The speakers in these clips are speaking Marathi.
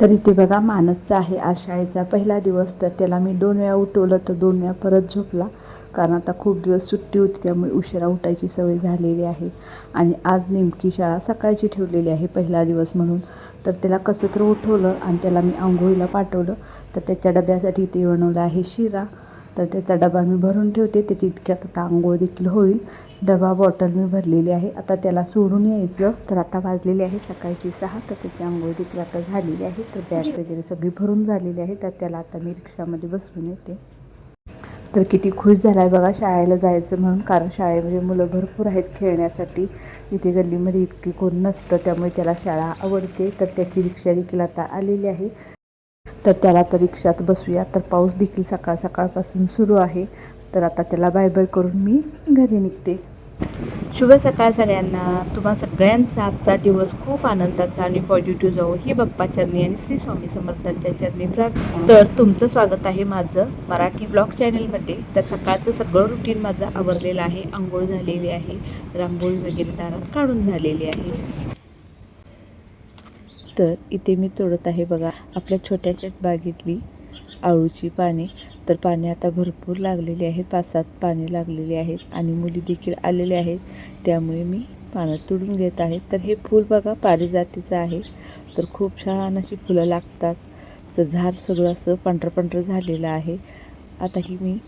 तर इथे बघा मानसचा आहे आज शाळेचा पहिला दिवस तर त्याला मी दोन वेळा उठवलं तर दोन वेळा परत झोपला. कारण आता खूप दिवस सुट्टी होती त्यामुळे उशिरा उठायची सवय झालेली आहे. आणि आज नेमकी शाळा सकाळची ठेवलेली आहे पहिला दिवस म्हणून. तर त्याला कसं तर उठवलं आणि त्याला मी आंघोळीला पाठवलं. तर त्याच्या डब्यासाठी ते बनवलं आहे शिरा. तर त्याचा डबा मी भरून ठेवते. त्याची इतक्यात आता आंघोळ देखील होईल. डबा बॉटल मी भरलेली आहे. आता त्याला सोडून यायचं. तर आता वाजलेली आहे सकाळची सहा. तर त्याची आंघोळ देखील आता झालेली आहे. तर बॅग वगैरे सगळी भरून झालेली आहे. तर त्याला आता मी रिक्षामध्ये बसवून येते. तर किती खुश झाला आहे बघा शाळेला जायचं म्हणून. कारण शाळेमध्ये मुलं भरपूर आहेत खेळण्यासाठी. इथे गल्लीमध्ये इतकी कोण नसतं. त्यामुळे त्याला शाळा आवडते. तर त्याची रिक्षा देखील आता आलेली आहे. तर त्याला तर रिक्षात बसूया. तर पाऊस देखील सकाळ सकाळपासून सुरू आहे. तर आता त्याला बाय बाय करून मी घरी निघते. शुभ सकाळ सगळ्यांना. तुम्हा सगळ्यांचा आजचा दिवस खूप आनंदाचा आणि पॉझिटिव्ह जाऊ ही बाप्पा चरणी आणि श्री स्वामी समर्थांच्या चरणी प्रार्थना तर तुमचं स्वागत आहे माझं मराठी ब्लॉग चॅनलमध्ये तर सकाळचं सगळं रुटीन माझं आवरलेलं आहे. आंघोळ झालेली आहे. रांगोळी वगैरे दारात काढून झालेली आहे. तर इथे मी तोडत आहे बघा. आपल्या छोट्याच्या बागेतली आळूची पाने. तर पाने आता भरपूर लागलेली आहेत. पाच सात पाने लागलेली आहेत आणि मुली देखील आलेले आहेत. त्यामुळे मी पानं तोडून घेत आहे. तर हे फूल बघा पारिजातीचं आहे. तर खूप छान अशी फुलं लागतात. तर झाड सगळं असं पांढरं पांढरं झालेलं आहे. आता ही मी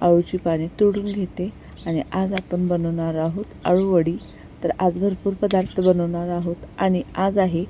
आळूची पाने तोडून घेते. आणि आज आपण बनवणार आहोत आळूवडी. तर आज भरपूर पदार्थ बनवणार आहोत आणि आज आहे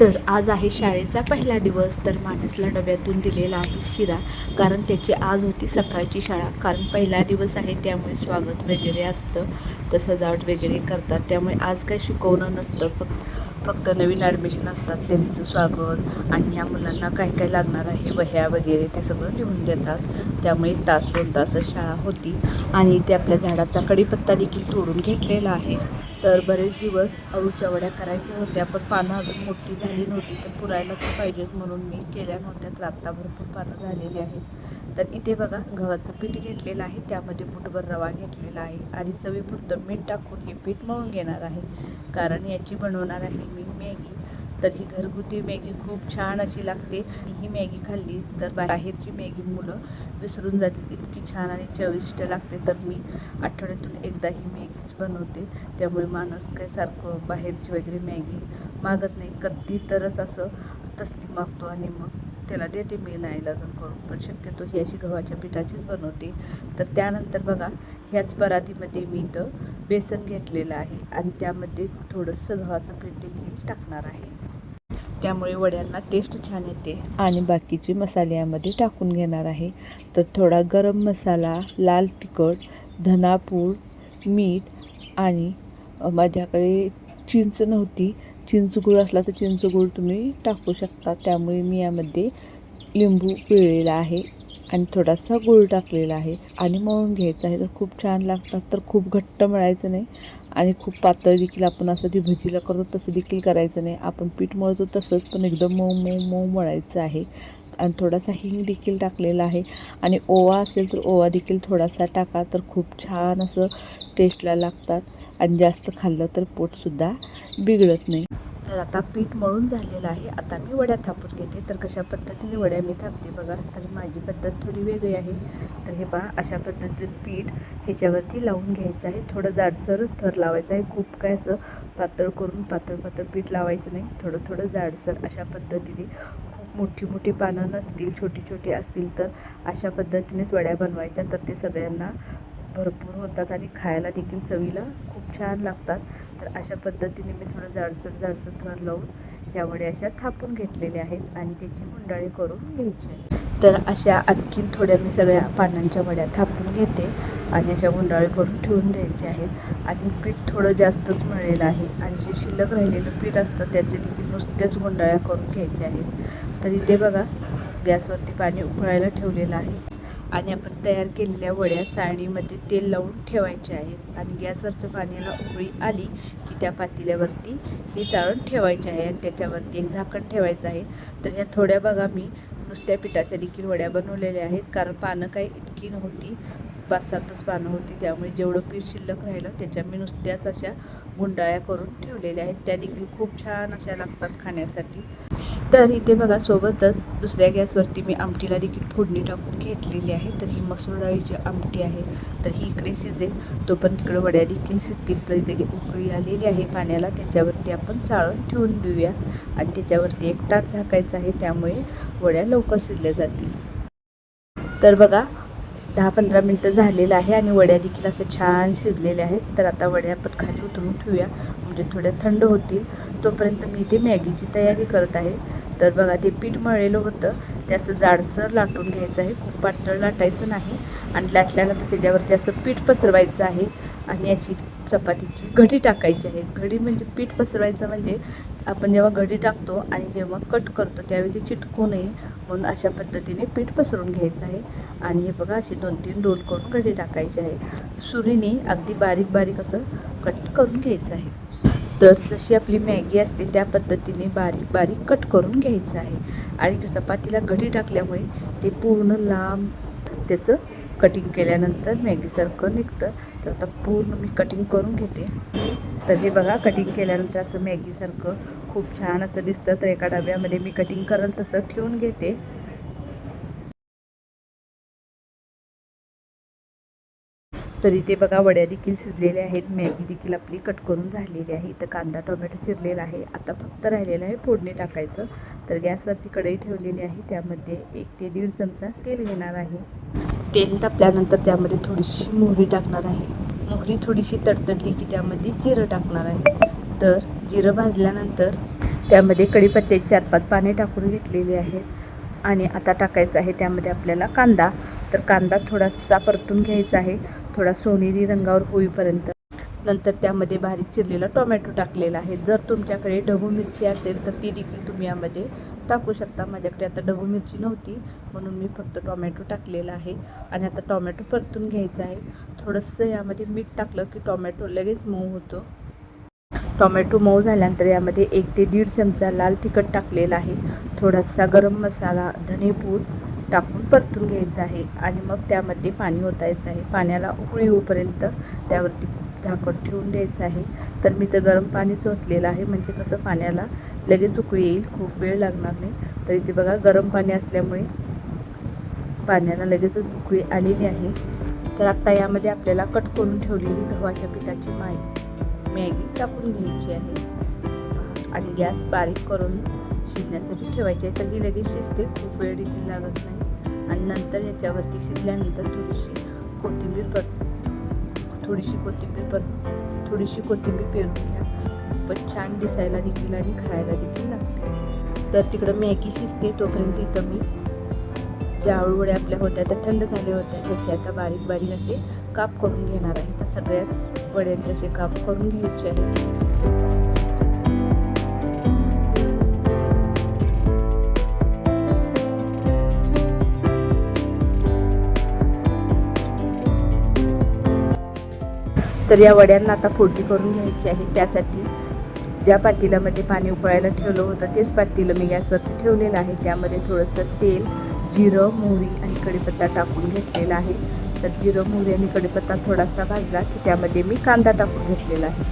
तर आज आहे शाळेचा पहिला दिवस तर माणसला डब्यातून दिलेला आहे शिरा कारण त्याची आज होती सकाळची शाळा. कारण पहिला दिवस आहे त्यामुळे स्वागत वगैरे असतं तर सजावट वगैरे करतात. त्यामुळे आज काही शिकवणं नसतं फक्त फक्त नवीन ॲडमिशन असतात त्यांचं स्वागत. आणि ह्या मुलांना काय काय लागणार आहे वह्या वगैरे ते सगळं लिहून देतात. त्यामुळे तास दोन तासच शाळा होती. आणि इथे आपल्या झाडाचा कडीपत्ता देखील तोडून घेतलेला आहे. तर बरेच दिवस अळूच्या वड्या करायच्या होत्या पण पानं अजून मोठी झाली नव्हती. तर पुरायला तर पाहिजेत म्हणून मी केल्या नव्हत्या. तर आत्ता भरपूर पानं झालेली आहेत. तर इथे बघा गव्हाचं पीठ घेतलेलं आहे. त्यामध्ये मुठभर रवा घेतलेला आहे. आणि चवीपुरतं मीठ टाकून हे पीठ मळून घेणार आहे. कारण याची बनवणार आहे मी मॅगी. तर ही घरगुती मॅगी खूप छान अशी लागते. ही मॅगी खाल्ली तर बाहेरची मॅगी मुलं विसरून जातील. इतकी छान आणि चविष्ट लागते. तर मी आठवड्यातून एकदा ही मॅगी बनवते त्यामुळे माणूस काय सारखं बाहेरची वगैरे मॅगी मागत नाही. कधी तरच असं तसली मागतो आणि मग त्याला देते मी नाईलाजून करून. पण शक्यतो ही अशी गव्हाच्या पिठाचीच बनवते. तर त्यानंतर बघा ह्याच परातीमध्ये मी इथं बेसन घेतलेलं आहे आणि त्यामध्ये थोडंसं गव्हाचं पीठ देखील टाकणार आहे. त्यामुळे वड्यांना टेस्ट छान येते. आणि बाकीचे मसाले यामध्ये टाकून घेणार आहे. तर थोडा गरम मसाला लाल तिखट धनापूड मीठ आणि माझ्याकडे चिंच नव्हती. चिंच गुळ असला तर चिंच गुळ तुम्ही टाकू शकता. त्यामुळे मी यामध्ये लिंबू पिळलेला आहे आणि थोडासा गूळ टाकलेला आहे. आणि मळून घ्यायचं आहे तर खूप छान लागतात. तर खूप घट्ट मळायचं नाही. आणि खूप पातळ देखील आपण असं ती भजीला करतो तसं देखील करायचं नाही. आपण पीठ मळतो तसंच पण एकदम मऊ मऊ मऊ मळायचं आहे. आणि थोडासा हिंग देखील टाकलेला आहे. आणि ओवा असेल तर ओवा देखील थोडासा टाका. तर खूप छान असं टेस्टला लागतात. आणि जास्त खाल्लं तर पोटसुद्धा बिघडत नाही. तर आता पीठ मळून झालेलं आहे. आता मी वड्या थापून घेते. तर कशा पद्धतीने वड्या मी थापते बघा. तर माझी पद्धत थोडी वेगळी आहे. तर हे पहा अशा पद्धतीने पीठ ह्याच्यावरती लावून घ्यायचं आहे. थोडं जाडसरच थर लावायचं आहे. खूप काय असं पातळ करून पातळ पातळ पीठ लावायचं नाही. थोडं थोडं जाडसर अशा पद्धतीने खूप मोठी मोठी पानं नसतील छोटी छोटी असतील तर अशा पद्धतीनेच वड्या बनवायच्या. तर ते सगळ्यांना भरपूर होतात आणि खायला देखील चवीला खूप छान लागतात. तर अशा पद्धतीने मी थोडं जाडसर जाडसर थर लावून ह्या वड्या अशा थापून घेतलेल्या आहेत आणि त्याची गुंडाळी करून घ्यायची आहे. तर अशा आणखीन थोड्या मी सगळ्या पानांच्या वड्या थापून घेते आणि अशा गुंडाळी करून ठेवून द्यायचे आहेत. आणि पीठ थोडं जास्तच मिळेलं आहे आणि जे शिल्लक राहिलेलं पीठ असतं त्याचे देखील नुसत्याच गुंडाळ्या करून घ्यायचे आहेत. तर इथे बघा गॅसवरती पाणी उकळायला ठेवलेलं आहे. आणि आपण तयार केलेल्या वड्या चाळणीमध्ये तेल लावून ठेवायचे आहेत. आणि गॅसवरचं पाण्याला उकळी आली की त्या पातेल्यावरती हे चाळण ठेवायचे आहे. आणि त्याच्यावरती एक झाकण ठेवायचं आहे. तर ह्या थोड्या बघा मी नुसत्या पिठाच्या देखील वड्या बनवलेल्या आहेत. कारण पानं काही इतकी नव्हती. पाच सातच पानं होती. त्यामुळे जेवढं पीठ शिल्लक राहिलं त्याच्या मी नुसत्याच अशा गुंडाळ्या करून ठेवलेल्या आहेत. त्या देखील खूप छान अशा लागतात खाण्यासाठी. तर इथे बघा सोबतच दुसऱ्या गॅसवरती मी आमटीला देखील फोडणी टाकून घेतलेली आहे. तर ही मसूर डाळीची आमटी आहे. तर ही इकडे शिजेल. तोपर्यंत तिकडे वड्या देखील शिजतील. तर इथे उकळी आलेली आहे पाण्याला. त्याच्यावरती आपण चाळून ठेवून देऊया आणि त्याच्यावरती एक टाट झाकायचं आहे. त्यामुळे वड्या लवकर शिजल्या जातील. तर बघा दहा पंधरा मिनटं झालेलं आहे आणि वड्या देखील असं छान शिजलेल्या आहेत. तर आता वड्या आपण खाली उतरून ठेवूया. म्हणजे थोड्या थंड होतील तोपर्यंत मी इथे मॅगीची तयारी करत आहे. तर बघा ते पीठ मळलेलं होतं. ते असं जाडसर लाटून घ्यायचं आहे. खूप पातळ लाटायचं नाही. आणि लाटल्यानंतर त्याच्यावरती असं पीठ पसरवायचं आहे. आणि अशी चपातीची घडी टाकायची आहे. घडी म्हणजे पीठ पसरवायचं म्हणजे आपण जेव्हा घडी टाकतो आणि जेव्हा कट करतो त्यावेळी ते चिटकू नये. म्हणून अशा पद्धतीने पीठ पसरून घ्यायचं आहे. आणि हे बघा असे दोन तीन रोल करून घडी टाकायची आहे. सुरीने अगदी बारीक बारीक असं कट करून घ्यायचं आहे. तर जशी आपली मॅगी असते त्या पद्धतीने बारीक बारीक कट करून घ्यायचं आहे. आणि चपातीला घडी टाकल्यामुळे ते पूर्ण लांब त्याचं कटिंग केल्यानंतर मॅगीसारखं निघतं. तर आता पूर्ण मी कटिंग करून घेते. तर हे बघा कटिंग केल्यानंतर असं मॅगीसारखं खूप छान असं दिसतं. तर एका डब्यामध्ये मी कटिंग करल तसं ठेवून घेते. तर इथे बघा वड्या देखील शिजलेल्या आहेत. मॅगी देखील आपली कट करून झालेली आहे. इथं कांदा टोमॅटो चिरलेला आहे. आता फक्त राहिलेलं आहे फोडणी टाकायचं. तर गॅसवरती कढई ठेवलेली आहे. त्यामध्ये एक ते दीड चमचा तेल घेणार आहे. तेल तापल्यानंतर त्यामध्ये थोडीशी मोहरी टाकणार आहे. मोहरी थोडीशी तडतडली की त्यामध्ये जिरं टाकणार आहे. तर जिरं भाजल्यानंतर त्यामध्ये कढीपत्त्याची चार पाच पाने टाकून घेतलेली आहेत. आणि आता टाकायचं आहे त्यामध्ये आपल्याला कांदा. तर कांदा थोडासा परतून घ्यायचा आहे. थोडा सोनेरी रंगावर होईपर्यंत. नंतर त्यामध्ये बारीक चिरलेला टोमॅटो टाकलेला आहे. जर तुमच्याकडे ढबू मिरची असेल तर ती देखील तुम्ही यामध्ये टाकू शकता. माझ्याकडे आता ढबू मिरची नव्हती म्हणून मी फक्त टोमॅटो टाकलेला आहे. आणि आता टोमॅटो परतून घ्यायचा आहे. थोडंसं यामध्ये मीठ टाकलं की टोमॅटो लगेच मऊ होतो. टोमॅटो मऊ झाल्यानंतर यामध्ये एक ते दीड चमचा लाल तिखट टाकलेला आहे. थोडासा गरम मसाला धनेपूड टाकून परतून घ्यायचा आहे आणि मग त्यामध्ये पाणी ओतायचं आहे. पाण्याला उकळी येऊपर्यंत त्यावरती झाकण ठेवून द्यायचं आहे. तर मी तर गरम पाणीच ओतलेलं आहे. म्हणजे कसं पाण्याला लगेच उकळी येईल खूप वेळ लागणार नाही. तर इथे बघा गरम पाणी असल्यामुळे पाण्याला लगेचच उकळी आलेली आहे. तर आत्ता यामध्ये आपल्याला कट करून ठेवलेली गव्हाच्या पिठाची माई मॅगी टाकून घ्यायची आहे. आणि गॅस बारीक करून शिजण्यासाठी ठेवायची आहे. तर ही लगेच शिजते. खूप वेळ देखील लागत नाही. आणि नंतर ह्याच्यावरती शिजल्यानंतर थोडीशी कोथिंबीर पर थोडीशी कोथिंबीर पर थोडीशी कोथिंबीर पेरून घ्या. पण छान दिसायला देखील आणि खायला देखील लागते. तर तिकडं मॅगी शिजते तोपर्यंत इथं मी ज्या आळूवड्या आपल्या होत्या त्या थंड झाल्या होत्या त्याचे आता बारीक बारीक असे काप करून घेणार आहे. तर सगळ्याच वड्यांचे असे काप करून घ्यायचे आहेत तर या वड्यांना आता फोडणी करून घ्यायची आहे. त्यासाठी ज्या पातेल्यामध्ये पाणी उकळायला ठेवलं होतं तेच पातेलं मी गॅसवरती ठेवलेलं आहे. त्यामध्ये थोडंसं तेल जिरं मोहरी आणि कढीपत्ता टाकून घेतलेला आहे. तर जिरं मोहरी आणि कढीपत्ता थोडासा भाजला की त्यामध्ये मी कांदा टाकून घेतलेला आहे.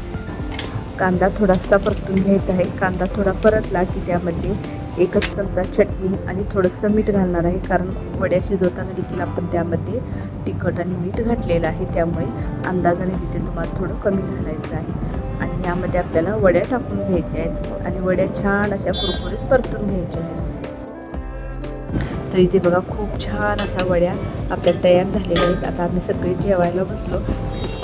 कांदा थोडासा परतून घ्यायचा आहे. कांदा थोडा परतला की त्यामध्ये एकच चमचा चटणी आणि थोडंसं मीठ घालणार आहे. कारण वड्या शिजवताना देखील आपण त्यामध्ये तिखट आणि मीठ घातलेलं आहे. त्यामुळे अंदाजाने तिथे तुम्हाला थोडं कमी घालायचं आहे. आणि यामध्ये आपल्याला वड्या टाकून घ्यायच्या आहेत. आणि वड्या छान अशा कुरकुरीत परतून घ्यायच्या आहेत. तर इथे बघा खूप छान असा वड्या आपल्या तयार झालेल्या आहेत. आता आम्ही सगळे जेवायला बसलो.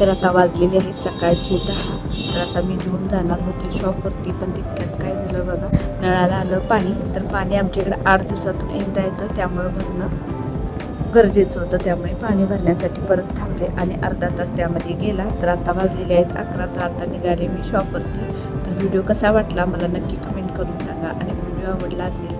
तर आता वाजलेले आहेत सकाळचे दहा. तर आता मी घेऊन जाणार होते शॉपवरती पण तितक्यात काय झालं बघा? नळाला आलं पाणी. तर पाणी आमच्याकडे आठ दिवसातून एकदा येतं. त्यामुळं भरणं गरजेचं होतं. त्यामुळे पाणी भरण्यासाठी परत थांबले आणि अर्धा तास त्यामध्ये गेला. तर आता वाजलेले आहेत अकरा. तर आता निघाले मी शॉपवरती तर व्हिडिओ कसा वाटला? मला नक्की कमेंट करून सांगा. आणि व्हिडिओ आवडला असेल